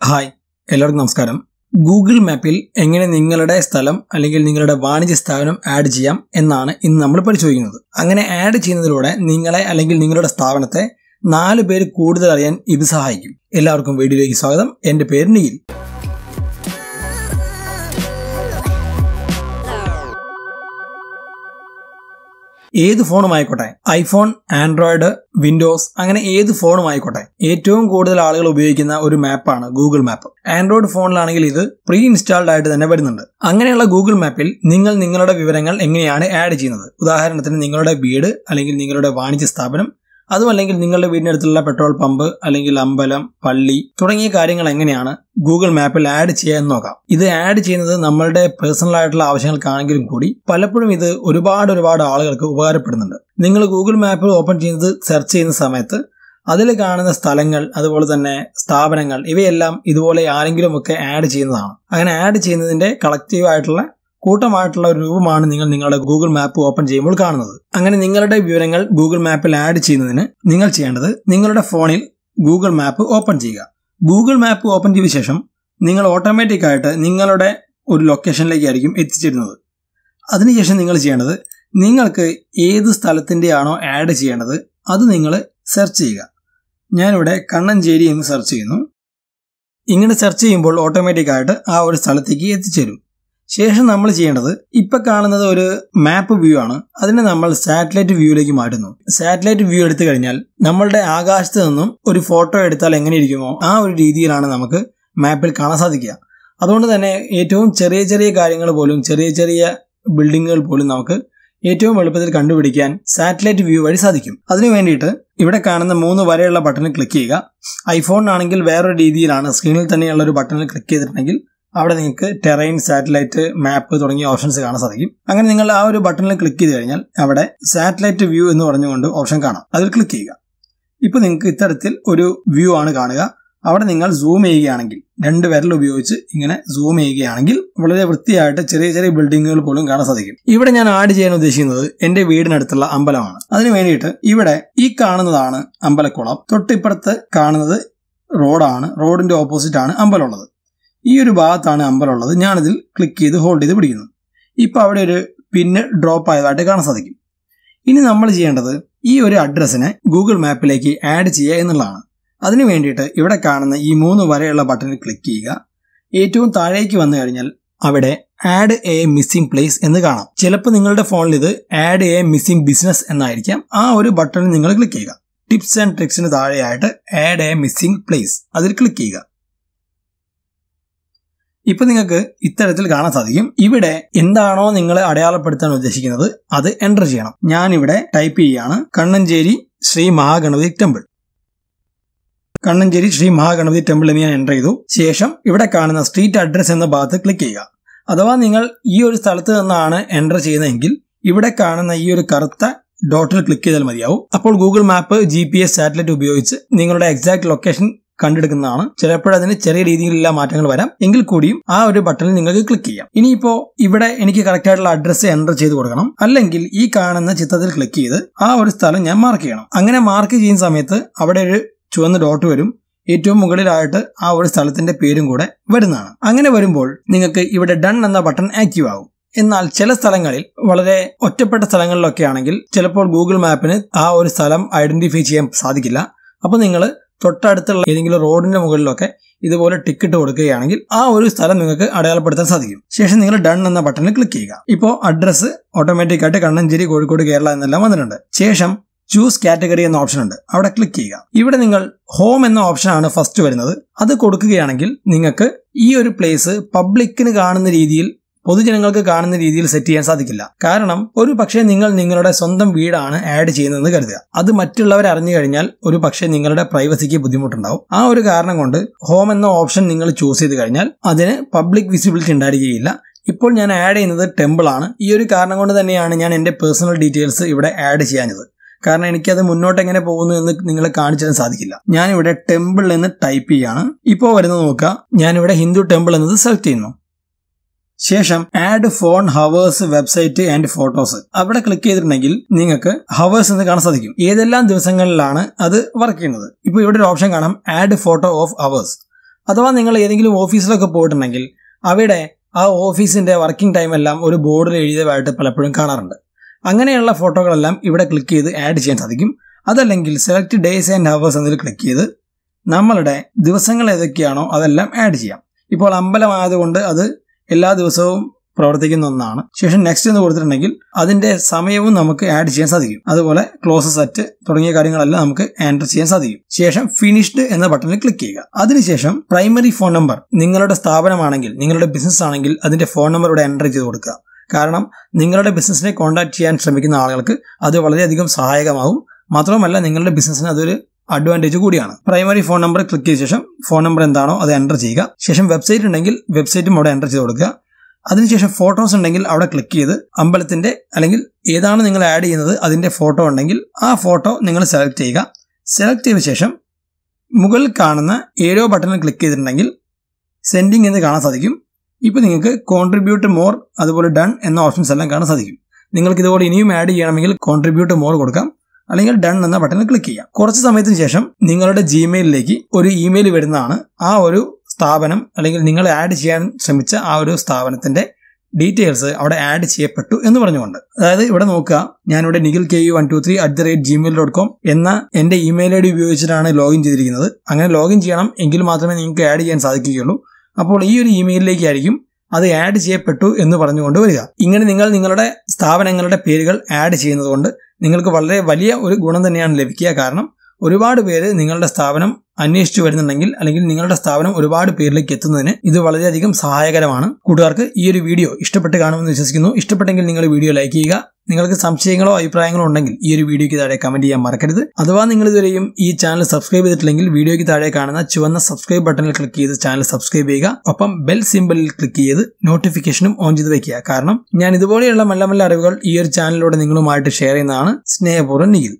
Hi എല്ലാവർക്കും നമസ്കാരം. Google മാപ്പിൽ എങ്ങനെ നിങ്ങളുടെ സ്ഥലം അല്ലെങ്കിൽ നിങ്ങളുടെ വാണിജ്യ സ്ഥാപനം ആഡ് ചെയ്യാം എന്നാണ് ഇന്ന് നമ്മൾ പരിശോധിക്കുന്നത്. അങ്ങനെ ആഡ് ചെയ്യുന്നതിലൂടെ നിങ്ങളെ അല്ലെങ്കിൽ നിങ്ങളുടെ സ്ഥാപനത്തെ നാല് പേര് കൂടുതൽ അറിയാൻ ഇത് സഹായിക്കും. എല്ലാവർക്കും വീഡിയോയിലേക്ക് സ്വാഗതം. എന്റെ പേര് നീൽ ഏത് ഫോണും ആയിക്കോട്ടെ. ഐഫോൺ ആൻഡ്രോയിഡ് വിൻഡോസ് അങ്ങനെ ഏത് ഫോണും ആയിക്കോട്ടെ. ഏറ്റവും കൂടുതൽ ആളുകൾ ഉപയോഗിക്കുന്ന ഒരു മാപ്പാണ് ഗൂഗിൾ മാപ്പ്. ആൻഡ്രോയിഡ് ഫോണിലാണെങ്കിൽ ഇത് പ്രീ ഇൻസ്റ്റാൾഡ് ആയിട്ട് തന്നെ വരുന്നുണ്ട്. അങ്ങനെയുള്ള ഗൂഗിൾ മാപ്പിൽ നിങ്ങൾ നിങ്ങളുടെ വിവരങ്ങൾ എങ്ങനെയാണ് ആഡ് ചെയ്യുന്നത്? ഉദാഹരണത്തിന് നിങ്ങളുടെ വീട് അല്ലെങ്കിൽ നിങ്ങളുടെ വാണിജ്യ സ്ഥാപനം അതുമല്ലെങ്കിൽ നിങ്ങളുടെ വീടിനടുത്തുള്ള പെട്രോൾ പമ്പ് അല്ലെങ്കിൽ അമ്പലം പള്ളി തുടങ്ങിയ കാര്യങ്ങൾ എങ്ങനെയാണ് ഗൂഗിൾ മാപ്പിൽ ആഡ് ചെയ്യാൻ നോക്കാം. ഇത് ആഡ് ചെയ്യുന്നത് നമ്മളുടെ പേഴ്സണൽ ആയിട്ടുള്ള ആവശ്യങ്ങൾക്കാണെങ്കിലും കൂടി പലപ്പോഴും ഇത് ഒരുപാട് ഒരുപാട് ആളുകൾക്ക് ഉപകാരപ്പെടുന്നുണ്ട്. നിങ്ങൾ ഗൂഗിൾ മാപ്പ് ഓപ്പൺ ചെയ്യുന്നത് സെർച്ച് ചെയ്യുന്ന സമയത്ത് അതിൽ കാണുന്ന സ്ഥലങ്ങൾ അതുപോലെ തന്നെ സ്ഥാപനങ്ങൾ ഇവയെല്ലാം ഇതുപോലെ ആരെങ്കിലും ഒക്കെ ആഡ് ചെയ്യുന്നതാണ്. അങ്ങനെ ആഡ് ചെയ്യുന്നതിന്റെ കളക്റ്റീവ് ആയിട്ടുള്ള കൂട്ടമായിട്ടുള്ള ഒരു രൂപമാണ് നിങ്ങൾ നിങ്ങളുടെ ഗൂഗിൾ മാപ്പ് ഓപ്പൺ ചെയ്യുമ്പോൾ കാണുന്നത്. അങ്ങനെ നിങ്ങളുടെ വിവരങ്ങൾ ഗൂഗിൾ മാപ്പിൽ ആഡ് ചെയ്യുന്നതിന് നിങ്ങൾ ചെയ്യേണ്ടത് നിങ്ങളുടെ ഫോണിൽ ഗൂഗിൾ മാപ്പ് ഓപ്പൺ ചെയ്യുക. ഗൂഗിൾ മാപ്പ് ഓപ്പൺ ചെയ്ത ശേഷം നിങ്ങൾ ഓട്ടോമാറ്റിക് ആയിട്ട് നിങ്ങളുടെ ഒരു ലൊക്കേഷനിലേക്കായിരിക്കും എത്തിച്ചിരുന്നത്. അതിനുശേഷം നിങ്ങൾ ചെയ്യേണ്ടത് നിങ്ങൾക്ക് ഏത് സ്ഥലത്തിന്റെയാണോ ആഡ് ചെയ്യേണ്ടത് അത് നിങ്ങൾ സെർച്ച് ചെയ്യുക. ഞാനിവിടെ കണ്ണഞ്ചേരി എന്ന് സെർച്ച് ചെയ്യുന്നു. ഇങ്ങനെ സെർച്ച് ചെയ്യുമ്പോൾ ഓട്ടോമാറ്റിക്കായിട്ട് ആ ഒരു സ്ഥലത്തേക്ക് എത്തിച്ചേരും. ശേഷം നമ്മൾ ചെയ്യേണ്ടത് ഇപ്പൊ കാണുന്നത് ഒരു മാപ്പ് വ്യൂ ആണ്. അതിനെ നമ്മൾ സാറ്റലൈറ്റ് വ്യൂയിലേക്ക് മാറ്റുന്നു. സാറ്റലൈറ്റ് വ്യൂ എടുത്തു കഴിഞ്ഞാൽ നമ്മളുടെ ആകാശത്ത് നിന്നും ഒരു ഫോട്ടോ എടുത്താൽ എങ്ങനെ ഇരിക്കുമോ ആ ഒരു രീതിയിലാണ് നമുക്ക് മാപ്പിൽ കാണാൻ സാധിക്കുക. അതുകൊണ്ട് തന്നെ ഏറ്റവും ചെറിയ ചെറിയ കാര്യങ്ങൾ പോലും ചെറിയ ചെറിയ ബിൽഡിങ്ങുകൾ പോലും നമുക്ക് ഏറ്റവും എളുപ്പത്തിൽ കണ്ടുപിടിക്കാൻ സാറ്റലൈറ്റ് വ്യൂ വഴി സാധിക്കും. അതിനു വേണ്ടിയിട്ട് ഇവിടെ കാണുന്ന മൂന്ന് വരെയുള്ള ബട്ടണിൽ ക്ലിക്ക് ചെയ്യുക. ഐഫോണിനാണെങ്കിൽ വേറൊരു രീതിയിലാണ്. സ്ക്രീനിൽ തന്നെയുള്ള ഒരു ബട്ടണിൽ ക്ലിക്ക് ചെയ്തിട്ടുണ്ടെങ്കിൽ അവിടെ നിങ്ങൾക്ക് ടെറൈൻ സാറ്റലൈറ്റ് മാപ്പ് തുടങ്ങിയ ഓപ്ഷൻസ് കാണാൻ സാധിക്കും. അങ്ങനെ നിങ്ങൾ ആ ഒരു ബട്ടണിൽ ക്ലിക്ക് ചെയ്ത് കഴിഞ്ഞാൽ അവിടെ സാറ്റലൈറ്റ് വ്യൂ എന്ന് പറഞ്ഞുകൊണ്ട് ഓപ്ഷൻ കാണാം. അതിൽ ക്ലിക്ക് ചെയ്യുക. ഇപ്പോൾ നിങ്ങൾക്ക് ഇത്തരത്തിൽ ഒരു വ്യൂ ആണ് കാണുക. അവിടെ നിങ്ങൾ സൂം ചെയ്യുകയാണെങ്കിൽ രണ്ട് വിരൽ ഉപയോഗിച്ച് ഇങ്ങനെ സൂം ചെയ്യുകയാണെങ്കിൽ വളരെ വൃത്തിയായിട്ട് ചെറിയ ചെറിയ ബിൽഡിങ്ങുകൾ പോലും കാണാൻ സാധിക്കും. ഇവിടെ ഞാൻ ആഡ് ചെയ്യാൻ ഉദ്ദേശിക്കുന്നത് എന്റെ വീടിനടുത്തുള്ള അമ്പലമാണ്. അതിന് വേണ്ടിയിട്ട് ഇവിടെ ഈ കാണുന്നതാണ് അമ്പലക്കുളം. തൊട്ടിപ്പുറത്ത് കാണുന്നത് റോഡാണ്. റോഡിന്റെ ഓപ്പോസിറ്റ് ആണ് അമ്പലമുള്ളത്. ഈ ഒരു ഭാഗത്താണ് അമ്പലമുള്ളത് ഞാനിതിൽ ക്ലിക്ക് ചെയ്ത് ഹോൾഡ് ചെയ്ത് പിടിക്കുന്നു. ഇപ്പോൾ അവിടെ ഒരു പിന്ന് ഡ്രോപ്പ് ആയതായിട്ട് കാണാൻ സാധിക്കും. ഇനി നമ്മൾ ചെയ്യേണ്ടത് ഈ ഒരു അഡ്രസ്സിനെ ഗൂഗിൾ മാപ്പിലേക്ക് ആഡ് ചെയ്യുക എന്നുള്ളതാണ്. അതിനു വേണ്ടിയിട്ട് ഇവിടെ കാണുന്ന ഈ മൂന്ന് വരെയുള്ള ബട്ടണിൽ ക്ലിക്ക് ചെയ്യുക. ഏറ്റവും താഴേക്ക് വന്നു കഴിഞ്ഞാൽ അവിടെ ആഡ് എ മിസ്സിംഗ് പ്ലേസ് എന്ന് കാണാം. ചിലപ്പോൾ നിങ്ങളുടെ ഫോണിൽ ഇത് ആഡ് എ മിസ്സിംഗ് ബിസിനസ് എന്നായിരിക്കാം. ആ ഒരു ബട്ടണിൽ നിങ്ങൾ ക്ലിക്ക് ചെയ്യുക. ടിപ്സ് ആൻഡ് ട്രിക്സിന് താഴെയായിട്ട് ആഡ് എ മിസ്സിംഗ് പ്ലേസ് അതിൽ ക്ലിക്ക് ചെയ്യുക. ഇപ്പൊ നിങ്ങൾക്ക് ഇത്തരത്തിൽ കാണാൻ സാധിക്കും. ഇവിടെ എന്താണോ നിങ്ങൾ അടയാളപ്പെടുത്താൻ ഉദ്ദേശിക്കുന്നത് അത് എന്റർ ചെയ്യണം. ഞാൻ ഇവിടെ ടൈപ്പ് ചെയ്യാണ് കണ്ണഞ്ചേരി ശ്രീ മഹാഗണപതി ടെമ്പിൾ കണ്ണഞ്ചേരി ശ്രീ മഹാഗണപതി ടെമ്പിൾ എന്ന് ഞാൻ എന്റർ ചെയ്തു. ശേഷം ഇവിടെ കാണുന്ന സ്ട്രീറ്റ് അഡ്രസ് എന്ന ഭാഗത്ത് ക്ലിക്ക് ചെയ്യുക. അഥവാ നിങ്ങൾ ഈ ഒരു സ്ഥലത്ത് നിന്നാണ് എന്റർ ചെയ്യുന്നതെങ്കിൽ ഇവിടെ കാണുന്ന ഈ ഒരു കറുത്ത ഡോട്ടിൽ ക്ലിക്ക് ചെയ്താൽ മതിയാവും. അപ്പോൾ Google map G P S satellite ഉപയോഗിച്ച് നിങ്ങളുടെ എക്സാക്ട് ലൊക്കേഷൻ കണ്ടെടുക്കുന്നതാണ്. ചിലപ്പോൾ അതിന് ചെറിയ രീതിയിലുള്ള മാറ്റങ്ങൾ വരാം. എങ്കിൽ കൂടിയും ആ ഒരു ബട്ടണിൽ നിങ്ങൾക്ക് ക്ലിക്ക് ചെയ്യാം. ഇനിയിപ്പോ ഇവിടെ എനിക്ക് കറക്റ്റ് ആയിട്ടുള്ള അഡ്രസ്സ് എന്റർ ചെയ്ത് കൊടുക്കണം. അല്ലെങ്കിൽ ഈ കാണുന്ന ചിത്രത്തിൽ ക്ലിക്ക് ചെയ്ത് ആ ഒരു സ്ഥലം ഞാൻ മാർക്ക് ചെയ്യണം. അങ്ങനെ മാർക്ക് ചെയ്യുന്ന സമയത്ത് അവിടെ ഒരു ചുവന്ന ഡോട്ട് വരും. ഏറ്റവും മുകളിലായിട്ട് ആ ഒരു സ്ഥലത്തിന്റെ പേരും കൂടെ വരുന്നതാണ്. അങ്ങനെ വരുമ്പോൾ നിങ്ങൾക്ക് ഇവിടെ ഡൺ എന്ന ബട്ടൺ ആക്റ്റീവ് ആകും എന്നാൽ ചില സ്ഥലങ്ങളിൽ വളരെ ഒറ്റപ്പെട്ട സ്ഥലങ്ങളിലൊക്കെ ആണെങ്കിൽ ചിലപ്പോൾ ഗൂഗിൾ മാപ്പിന് ആ ഒരു സ്ഥലം ഐഡന്റിഫൈ ചെയ്യാൻ സാധിക്കില്ല. അപ്പോൾ നിങ്ങൾ തൊട്ടടുത്തുള്ള ഏതെങ്കിലും റോഡിന്റെ മുകളിലൊക്കെ ഇതുപോലെ ടിക്കറ്റ് കൊടുക്കുകയാണെങ്കിൽ ആ ഒരു സ്ഥലം നിങ്ങൾക്ക് അടയാളപ്പെടുത്താൻ സാധിക്കും. ശേഷം നിങ്ങൾ ഡൺ എന്ന ബട്ടണിൽ ക്ലിക്ക് ചെയ്യുക. ഇപ്പോൾ അഡ്രസ് ഓട്ടോമാറ്റിക് ആയിട്ട് കണ്ണഞ്ചേരി കോഴിക്കോട് കേരള എന്നെല്ലാം വന്നിട്ടുണ്ട്. ശേഷം ചൂസ് കാറ്റഗറി എന്ന ഓപ്ഷൻ ഉണ്ട്. അവിടെ ക്ലിക്ക് ചെയ്യുക. ഇവിടെ നിങ്ങൾ ഹോം എന്ന ഓപ്ഷൻ ആണ് ഫസ്റ്റ് വരുന്നത്. അത് കൊടുക്കുകയാണെങ്കിൽ നിങ്ങൾക്ക് ഈ ഒരു പ്ലേസ് പബ്ലിക്കിന് കാണുന്ന രീതിയിൽ പൊതുജനങ്ങൾക്ക് കാണുന്ന രീതിയിൽ സെറ്റ് ചെയ്യാൻ സാധിക്കില്ല. കാരണം ഒരു പക്ഷേ നിങ്ങൾ നിങ്ങളുടെ സ്വന്തം വീടാണ് ആഡ് ചെയ്യുന്നതെന്ന് കരുതുക. അത് മറ്റുള്ളവർ അറിഞ്ഞു കഴിഞ്ഞാൽ ഒരു പക്ഷേ നിങ്ങളുടെ പ്രൈവസിക്ക് ബുദ്ധിമുട്ടുണ്ടാവും. ആ ഒരു കാരണം കൊണ്ട് ഹോം എന്ന ഓപ്ഷൻ നിങ്ങൾ ചൂസ് ചെയ്ത് കഴിഞ്ഞാൽ അതിന് പബ്ലിക് വിസിബിലിറ്റി ഉണ്ടായിരിക്കുകയില്ല. ഇപ്പോൾ ഞാൻ ആഡ് ചെയ്യുന്നത് ടെമ്പിൾ ആണ്. ഈ ഒരു കാരണം കൊണ്ട് തന്നെയാണ് ഞാൻ എന്റെ പേഴ്സണൽ ഡീറ്റെയിൽസ് ഇവിടെ ആഡ് ചെയ്യാഞ്ഞത്. കാരണം എനിക്കത് മുന്നോട്ട് എങ്ങനെ പോകുന്നു എന്ന് നിങ്ങളെ കാണിച്ചു തരാൻ സാധിക്കില്ല. ഇവിടെ ടെമ്പിൾ എന്ന് ടൈപ്പ് ചെയ്യാണ്. ഇപ്പോൾ വരുന്നത് നോക്കുക. ഇവിടെ ഹിന്ദു ടെമ്പിൾ എന്നത് സെലക്ട് ചെയ്യുന്നു. ശേഷം add phone hours website and photos അവിടെ ക്ലിക്ക് ചെയ്തിട്ടുണ്ടെങ്കിൽ നിങ്ങൾക്ക് ഹവേഴ്സ് എന്ന് കാണാൻ സാധിക്കും. ഏതെല്ലാം ദിവസങ്ങളിലാണ് അത് വർക്ക് ചെയ്യുന്നത്? ഇപ്പൊ ഇവിടെ ഒരു ഓപ്ഷൻ കാണാം ആഡ് ഫോട്ടോ ഓഫ് ഹവേഴ്സ് അഥവാ നിങ്ങൾ ഏതെങ്കിലും ഓഫീസിലൊക്കെ പോയിട്ടുണ്ടെങ്കിൽ അവിടെ ആ ഓഫീസിന്റെ വർക്കിംഗ് ടൈം എല്ലാം ഒരു ബോർഡിൽ എഴുതിയതായിട്ട് പലപ്പോഴും കാണാറുണ്ട്. അങ്ങനെയുള്ള ഫോട്ടോകളെല്ലാം ഇവിടെ ക്ലിക്ക് ചെയ്ത് ആഡ് ചെയ്യാൻ സാധിക്കും. അതല്ലെങ്കിൽ സെലക്ട് ഡേയ്സ് ആൻഡ് ഹവേഴ്സ് എന്നതിൽ ക്ലിക്ക് ചെയ്ത് നമ്മളുടെ ദിവസങ്ങൾ ഏതൊക്കെയാണോ അതെല്ലാം ആഡ് ചെയ്യാം. ഇപ്പോൾ അമ്പലമായതുകൊണ്ട് അത് എല്ലാ ദിവസവും പ്രവർത്തിക്കുന്ന ഒന്നാണ്. ശേഷം നെക്സ്റ്റ് എന്ന് കൊടുത്തിട്ടുണ്ടെങ്കിൽ അതിന്റെ സമയവും നമുക്ക് ആഡ് ചെയ്യാൻ സാധിക്കും. അതുപോലെ ക്ലോസ് സെറ്റ് തുടങ്ങിയ കാര്യങ്ങളെല്ലാം നമുക്ക് എന്റർ ചെയ്യാൻ സാധിക്കും. ശേഷം ഫിനിഷ്ഡ് എന്ന ബട്ടണിൽ ക്ലിക്ക് ചെയ്യുക. അതിനുശേഷം പ്രൈമറി ഫോൺ നമ്പർ നിങ്ങളുടെ സ്ഥാപനമാണെങ്കിൽ നിങ്ങളുടെ ബിസിനസ് ആണെങ്കിൽ അതിന്റെ ഫോൺ നമ്പർ ഇവിടെ എന്റർ ചെയ്ത് കൊടുക്കുക. കാരണം നിങ്ങളുടെ ബിസിനസ്സിനെ കോൺടാക്ട് ചെയ്യാൻ ശ്രമിക്കുന്ന ആളുകൾക്ക് അത് വളരെയധികം സഹായകമാവും. മാത്രമല്ല നിങ്ങളുടെ ബിസിനസ്സിന് അതൊരു അഡ്വാന്റേജ് കൂടിയാണ്. പ്രൈമറി ഫോൺ നമ്പർ ക്ലിക്ക് ചെയ്ത ശേഷം ഫോൺ നമ്പർ എന്താണോ അത് എന്റർ ചെയ്യുക. ശേഷം വെബ്സൈറ്റ് ഉണ്ടെങ്കിൽ വെബ്സൈറ്റും അവിടെ എന്റർ ചെയ്ത് കൊടുക്കുക. അതിനുശേഷം ഫോട്ടോസ് ഉണ്ടെങ്കിൽ അവിടെ ക്ലിക്ക് ചെയ്ത് അമ്പലത്തിന്റെ അല്ലെങ്കിൽ ഏതാണ് നിങ്ങൾ ആഡ് ചെയ്യുന്നത് അതിന്റെ ഫോട്ടോ ഉണ്ടെങ്കിൽ ആ ഫോട്ടോ നിങ്ങൾ സെലക്ട് ചെയ്യുക. സെലക്ട് ചെയ്ത ശേഷം മുകളിൽ കാണുന്ന ഏഴോ ബട്ടണിൽ ക്ലിക്ക് ചെയ്തിട്ടുണ്ടെങ്കിൽ സെൻഡിങ് എന്ന് കാണാൻ സാധിക്കും. ഇപ്പോൾ നിങ്ങൾക്ക് കോൺട്രിബ്യൂട്ട് മോർ അതുപോലെ ഡൺ എന്ന ഓപ്ഷൻസ് എല്ലാം കാണാൻ സാധിക്കും. നിങ്ങൾക്ക് ഇതുപോലെ ഇനിയും ആഡ് ചെയ്യണമെങ്കിൽ കോൺട്രിബ്യൂട്ട് മോർ കൊടുക്കാം. അല്ലെങ്കിൽ ഡൺ എന്ന ബട്ടണിൽ ക്ലിക്ക് ചെയ്യാം. കുറച്ച് സമയത്തിന് ശേഷം നിങ്ങളുടെ ജിമെയിലിലേക്ക് ഒരു ഇമെയിൽ വരുന്നതാണ്. ആ ഒരു സ്ഥാപനം അല്ലെങ്കിൽ നിങ്ങൾ ആഡ് ചെയ്യാൻ ശ്രമിച്ച ആ ഒരു സ്ഥാപനത്തിന്റെ ഡീറ്റെയിൽസ് അവിടെ ആഡ് ചെയ്യപ്പെട്ടു എന്ന് പറഞ്ഞുകൊണ്ട്. അതായത് ഇവിടെ നോക്കുക ഞാനിവിടെ Nikhil K U one two three at the rate Gmail dot com എന്ന എന്റെ ഇമെയിൽ ഐ ഡി ഉപയോഗിച്ചിട്ടാണ് ലോഗിൻ ചെയ്തിരിക്കുന്നത്. അങ്ങനെ ലോഗിൻ ചെയ്യണം എങ്കിൽ മാത്രമേ നിങ്ങൾക്ക് ആഡ് ചെയ്യാൻ സാധിക്കുകയുള്ളൂ. അപ്പോൾ ഈ ഒരു ഇമെയിലിലേക്ക് ആയിരിക്കും അത് ആഡ് ചെയ്യപ്പെട്ടു എന്ന് പറഞ്ഞുകൊണ്ട് വരിക. ഇങ്ങനെ നിങ്ങൾ നിങ്ങളുടെ സ്ഥാപനങ്ങളുടെ പേരുകൾ ആഡ് ചെയ്യുന്നതുകൊണ്ട് നിങ്ങൾക്ക് വളരെ വലിയ ഒരു ഗുണം തന്നെയാണ് ലഭിക്കുക. കാരണം ഒരുപാട് പേര് നിങ്ങളുടെ സ്ഥാപനം അന്വേഷിച്ചു വരുന്നുണ്ടെങ്കിൽ അല്ലെങ്കിൽ നിങ്ങളുടെ സ്ഥാപനം ഒരുപാട് പേരിലേക്ക് എത്തുന്നതിന് ഇത് വളരെയധികം സഹായകരമാണ്. കൂട്ടുകാർക്ക് ഈ ഒരു വീഡിയോ ഇഷ്ടപ്പെട്ട് കാണുമെന്ന് വിശ്വസിക്കുന്നു. ഇഷ്ടപ്പെട്ടെങ്കിൽ നിങ്ങൾ വീഡിയോ ലൈക്ക് ചെയ്യുക. നിങ്ങൾക്ക് സംശയങ്ങളോ അഭിപ്രായങ്ങളോ ഉണ്ടെങ്കിൽ ഈ ഒരു വീഡിയോയ്ക്ക് താഴെ കമന്റ് ചെയ്യാൻ മറക്കരുത്. അഥവാ നിങ്ങൾ ഇതുവരെയും ഈ ചാനൽ സബ്സ്ക്രൈബ് ചെയ്തിട്ടില്ലെങ്കിൽ വീഡിയോയ്ക്ക് താഴെ കാണുന്ന ചുവന്ന സബ്സ്ക്രൈബ് ബട്ടണിൽ ക്ലിക്ക് ചെയ്ത് ചാനൽ സബ്സ്ക്രൈബ് ചെയ്യുക. ഒപ്പം ബെൽ സിമ്പിളിൽ ക്ലിക്ക് ചെയ്ത് നോട്ടിഫിക്കേഷനും ഓൺ ചെയ്ത് വെക്കുക. കാരണം ഞാൻ ഇതുപോലെയുള്ള നല്ല നല്ല അറിവുകൾ ഈ ഒരു ചാനലിലൂടെ നിങ്ങളുമായിട്ട് ഷെയർ ചെയ്യുന്നതാണ് സ്നേഹപൂർവം നിഖിൽ.